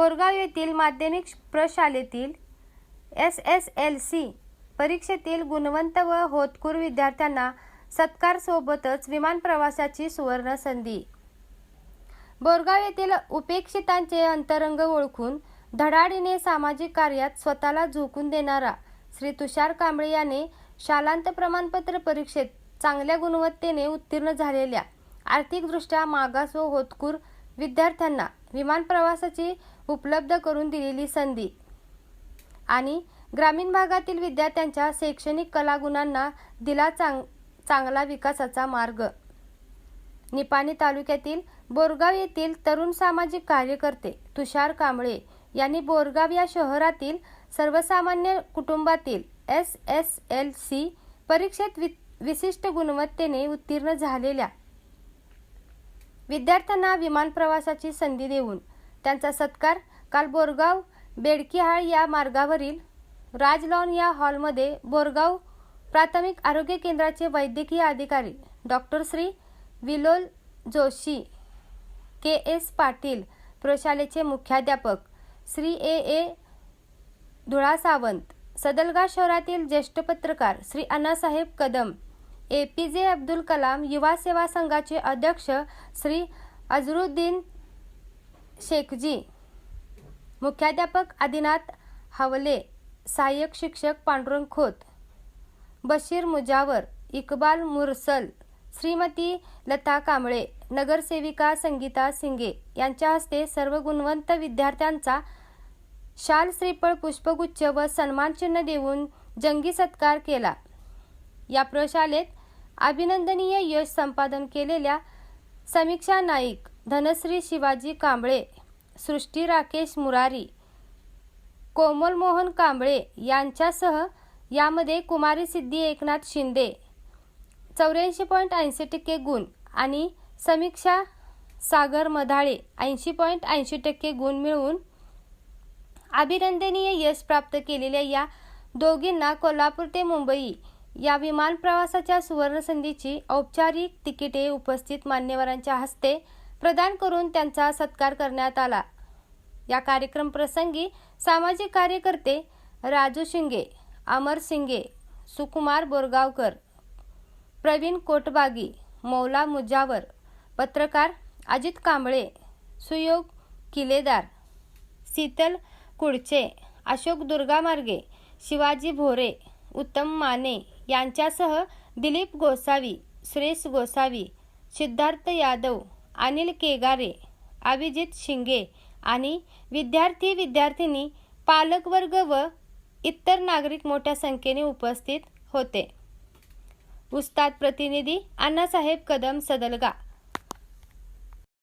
बोरगाव येथील माध्यमिक प्रशालेतील एस एस एल सी परीक्षेतील गुणवंत व होतकूर विद्यार्थ्यांना सत्कारसोबतच विमान प्रवासाची सुवर्ण संधी. बोरगाव येथील उपेक्षितांचे अंतरंग ओळखून धडाडीने सामाजिक कार्यात स्वतःला झोकून देणारा श्री तुषार कांबळे याने शालांत प्रमाणपत्र परीक्षेत चांगल्या गुणवत्तेने उत्तीर्ण झालेल्या आर्थिकदृष्ट्या मागास व होतकूर विद्यार्थ्यांना विमान प्रवासाची उपलब्ध करून दिलेली संधी. आणि ग्रामीण भागातील विद्यार्थ्यांच्या शैक्षणिक कलागुणांना दिला चांग चांगला विकासाचा मार्ग. निपाणी तालुक्यातील बोरगाव येथील तरुण सामाजिक कार्यकर्ते तुषार कांबळे यांनी बोरगाव या शहरातील सर्वसामान्य कुटुंबातील एस एस एल सी परीक्षेत वि विशिष्ट गुणवत्तेने उत्तीर्ण झालेल्या विद्यार्थ्यांना विमान प्रवासाची संधी देऊन त्यांचा सत्कार काल बोरगाव बेडकीहाळ या मार्गावरील राजलॉन या हॉलमध्ये बोरगाव प्राथमिक आरोग्य केंद्राचे वैद्यकीय अधिकारी doctor Shri Vilol Joshi K S Patil प्रशालेचे मुख्याध्यापक श्री ए ए धुळा सावंत सदलगा शहरातील ज्येष्ठ पत्रकार Shri Annasaheb Kadam A P J Abdul Kalam युवा सेवा संघाचे अध्यक्ष श्री अझरुद्दीन शेखजी मुख्याध्यापक आदिनाथ हावले सहाय्यक शिक्षक पांडुरंग खोत बशीर मुजावर इकबाल मुरसल श्रीमती लता कांबळे नगरसेविका संगीता सिंगे यांच्या हस्ते सर्व गुणवंत विद्यार्थ्यांचा शाल श्रीफळ पुष्पगुच्छ व सन्मानचिन्ह देऊन जंगी सत्कार केला. या प्रशालेत अभिनंदनीय यश संपादन केलेल्या समीक्षा नाईक धनश्री शिवाजी कांबळे सृष्टी राकेश मुरारी कोमल मोहन कांबळे यांच्यासह यामध्ये कुमारी सिद्धी एकनाथ शिंदे चौऱ्याऐंशी पॉईंट ऐंशी टक्के गुण आणि समीक्षा सागर मधाळे ऐंशी पॉईंट ऐंशी टक्के गुण मिळवून अभिनंदनीय यश प्राप्त केलेल्या या दोघींना कोल्हापूर ते मुंबई या विमान प्रवासाच्या सुवर्णसंधीची औपचारिक तिकिटे उपस्थित मान्यवरांच्या हस्ते प्रदान करून त्यांचा सत्कार करण्यात आला. या कार्यक्रम प्रसंगी सामाजिक कार्यकर्ते राजू शिंगे अमर सिंगे सुकुमार बोरगावकर प्रवीण कोटबागी मौला मुजावर पत्रकार अजित कांबळे सुयोग किलेदार शीतल कुडचे अशोक दुर्गामार्गे शिवाजी भोरे उत्तम माने यांच्यासह दिलीप गोसावी सुरेश गोसावी सिद्धार्थ यादव अनिल केगारे अभिजित शिंगे आणि विद्यार्थी विद्यार्थिनी पालकवर्ग व इतर नागरिक मोठ्या संख्येने उपस्थित होते. उस्ताद प्रतिनिधी अण्णासाहेब कदम सदलगा